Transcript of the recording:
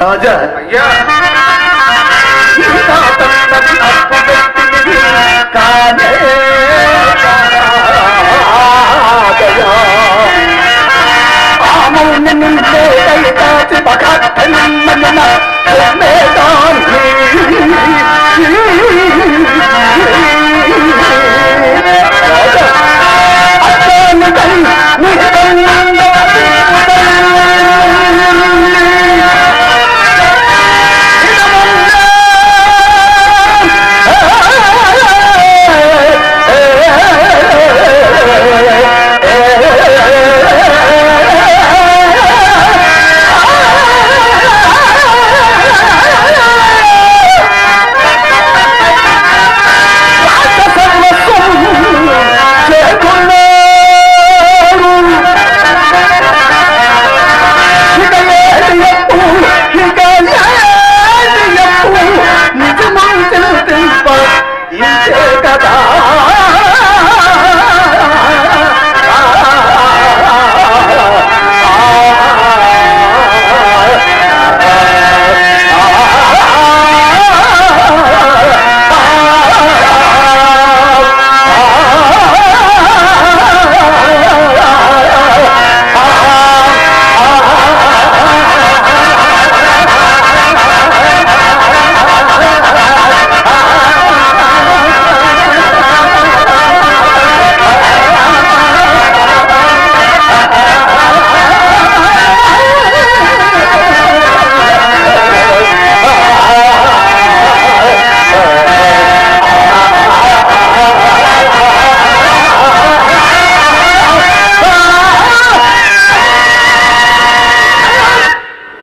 రాజా కానే కాదయా. ఆమౌని ఇంతే కదా